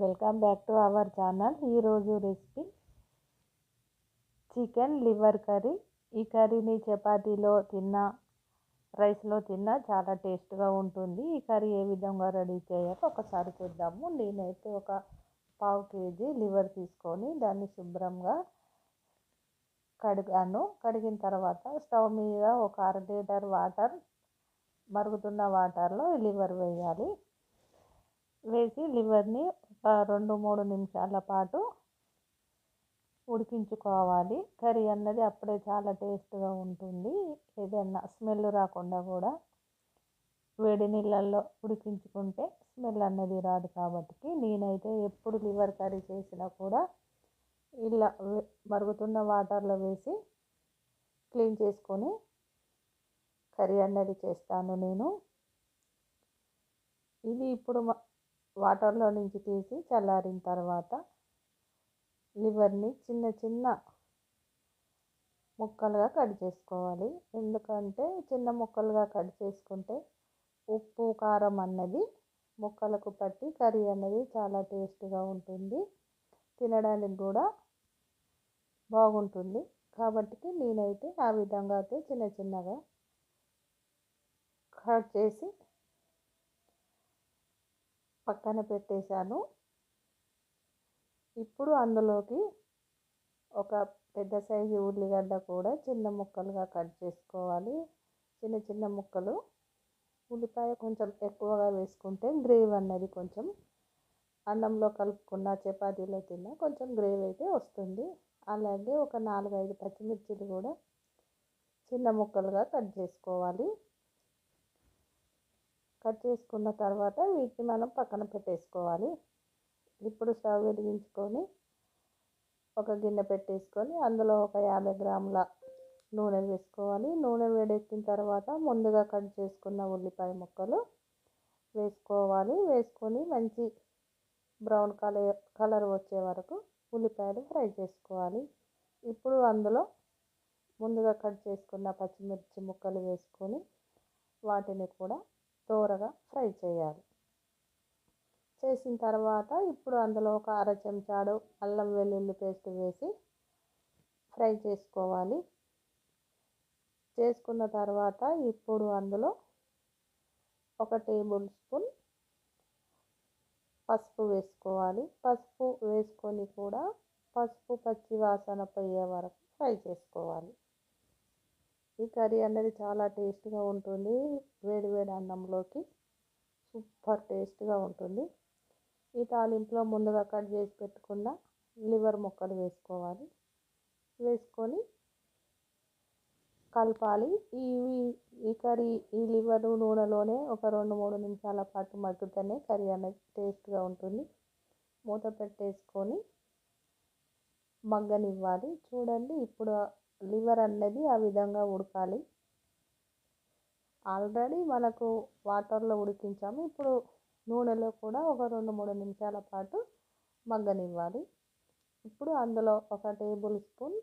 Welcome back to our channel. ఈరోజు recipe chicken liver curry. ఈ కర్రీని చపాతీలో తిన్నా రైస్లో తిన్నా చాలా టేస్ట్గా ఉంటుంది. ఈ కర్రీ ఏ విధంగా రెడీ చేయాలో ఒకసారి చూద్దాము. నేనైతే ఒక పావు కేజీ లివర్ తీసుకొని దాన్ని శుభ్రంగా కడిగాను. కడిగిన తర్వాత స్టవ్ మీద ఒక అర లీటర్ వాటర్ మరుగుతున్న వాటర్లో లివర్ వేయాలి. వేసి లివర్ని ఒక రెండు మూడు నిమిషాల పాటు ఉడికించుకోవాలి. కర్రీ అన్నది అప్పుడే చాలా టేస్ట్గా ఉంటుంది. ఏదైనా స్మెల్ రాకుండా కూడా వేడి నీళ్ళల్లో ఉడికించుకుంటే స్మెల్ అన్నది రాదు కాబట్టి నేనైతే ఎప్పుడు లివర్ కర్రీ చేసినా కూడా ఇలా మరుగుతున్న వాటర్లో వేసి క్లీన్ చేసుకొని కర్రీ అన్నది చేస్తాను నేను. ఇది ఇప్పుడు వాటర్లో నుంచి తీసి చల్లారిన తర్వాత లివర్ని చిన్న చిన్న ముక్కలుగా కట్ చేసుకోవాలి. ఎందుకంటే చిన్న ముక్కలుగా కట్ చేసుకుంటే ఉప్పు కారం అన్నది ముక్కలకు పట్టి కర్రీ అన్నది చాలా టేస్ట్గా ఉంటుంది. తినడానికి కూడా బాగుంటుంది. కాబట్టి నేనైతే ఆ విధంగా అయితే చిన్న చిన్నగా కట్ చేసి పక్కన పెట్టేశాను. ఇప్పుడు అందులోకి ఒక పెద్ద సైజు ఉల్లిగడ్డ కూడా చిన్న ముక్కలుగా కట్ చేసుకోవాలి. చిన్న చిన్న ముక్కలు. ఉల్లిపాయ కొంచెం ఎక్కువగా వేసుకుంటే గ్రేవీ అన్నది కొంచెం అన్నంలో కలుపుకున్న చపాతీలో తిన్న కొంచెం గ్రేవీ అయితే వస్తుంది. అలాగే ఒక నాలుగైదు పచ్చిమిర్చిలు కూడా చిన్న ముక్కలుగా కట్ చేసుకోవాలి. కట్ చేసుకున్న తర్వాత వీటిని మనం పక్కన పెట్టేసుకోవాలి. ఇప్పుడు స్టవ్ వెలిగించుకొని ఒక గిన్నె పెట్టేసుకొని అందులో ఒక యాభై గ్రాముల నూనె వేసుకోవాలి. నూనె వేడెక్కిన తర్వాత ముందుగా కట్ చేసుకున్న ఉల్లిపాయ ముక్కలు వేసుకోవాలి. వేసుకొని మంచి బ్రౌన్ కలర్ కలర్ వచ్చే వరకు ఉల్లిపాయలు ఫ్రై చేసుకోవాలి. ఇప్పుడు అందులో ముందుగా కట్ చేసుకున్న పచ్చిమిర్చి ముక్కలు వేసుకొని వాటిని కూడా దోరగా ఫ్రై చేయాలి. చేసిన తర్వాత ఇప్పుడు అందులో ఒక అర చెంచాడు అల్లం వెల్లుల్లి పేస్ట్ వేసి ఫ్రై చేసుకోవాలి. చేసుకున్న తర్వాత ఇప్పుడు అందులో ఒక టేబుల్ స్పూన్ పసుపు వేసుకోవాలి. పసుపు వేసుకొని కూడా పసుపు పచ్చి వాసన పోయే వరకు ఫ్రై చేసుకోవాలి. ఈ కర్రీ అనేది చాలా టేస్ట్గా ఉంటుంది. వేడి వేడి అన్నంలోకి సూపర్ టేస్ట్గా ఉంటుంది. ఈ తాలింపులో ముందుగా కట్ చేసి పెట్టుకున్న లివర్ ముక్కలు వేసుకోవాలి. వేసుకొని కలపాలి. ఈ ఈ కర్రీ ఈ లివర్ నూనెలోనే ఒక రెండు మూడు నిమిషాల పాటు మగ్గుతూనే కర్రీ అనేది టేస్ట్గా ఉంటుంది. మూత పెట్టేసుకొని మగ్గనివ్వాలి. చూడండి ఇప్పుడు లివర్ అన్నది ఆ విధంగా ఉడకాలి. ఆల్రెడీ మనకు వాటర్లో ఉడికించాము. ఇప్పుడు నూనెలో కూడా ఒక రెండు మూడు నిమిషాల పాటు మగ్గనివ్వాలి. ఇప్పుడు అందులో ఒక టేబుల్ స్పూన్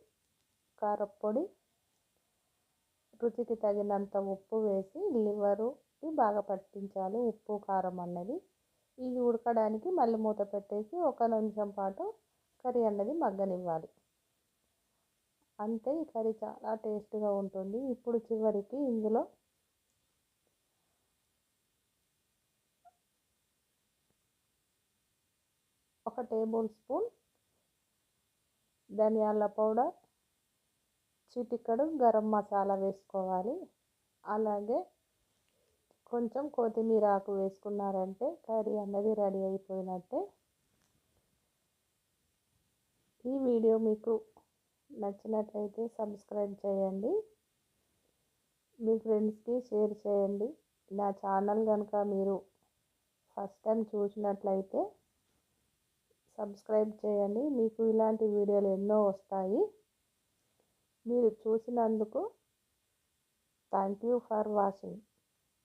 కారపొడి రుచికి తగినంత ఉప్పు వేసి లివరుకి బాగా పట్టించాలి. ఉప్పు కారం అన్నది. ఇది ఉడకడానికి మళ్ళీ మూత పెట్టేసి ఒక నిమిషం పాటు కర్రీ అన్నది మగ్గనివ్వాలి. అంతే ఈ కర్రీ చాలా టేస్ట్గా ఉంటుంది. ఇప్పుడు చివరికి ఇందులో ఒక టేబుల్ స్పూన్ ధనియాల పౌడర్ చిటికడు గరం మసాలా వేసుకోవాలి. అలాగే కొంచెం కొత్తిమీర ఆకు వేసుకున్నారంటే కర్రీ అన్నది రెడీ అయిపోయినట్టే. ఈ వీడియో మీకు నచ్చినట్లయితే సబ్స్క్రైబ్ చేయండి. మీ ఫ్రెండ్స్కి షేర్ చేయండి. నా ఛానల్ కనుక మీరు ఫస్ట్ టైం చూసినట్లయితే సబ్స్క్రైబ్ చేయండి. మీకు ఇలాంటి వీడియోలు ఎన్నో వస్తాయి. మీరు చూసినందుకు థ్యాంక్ యూ ఫర్ వాచింగ్.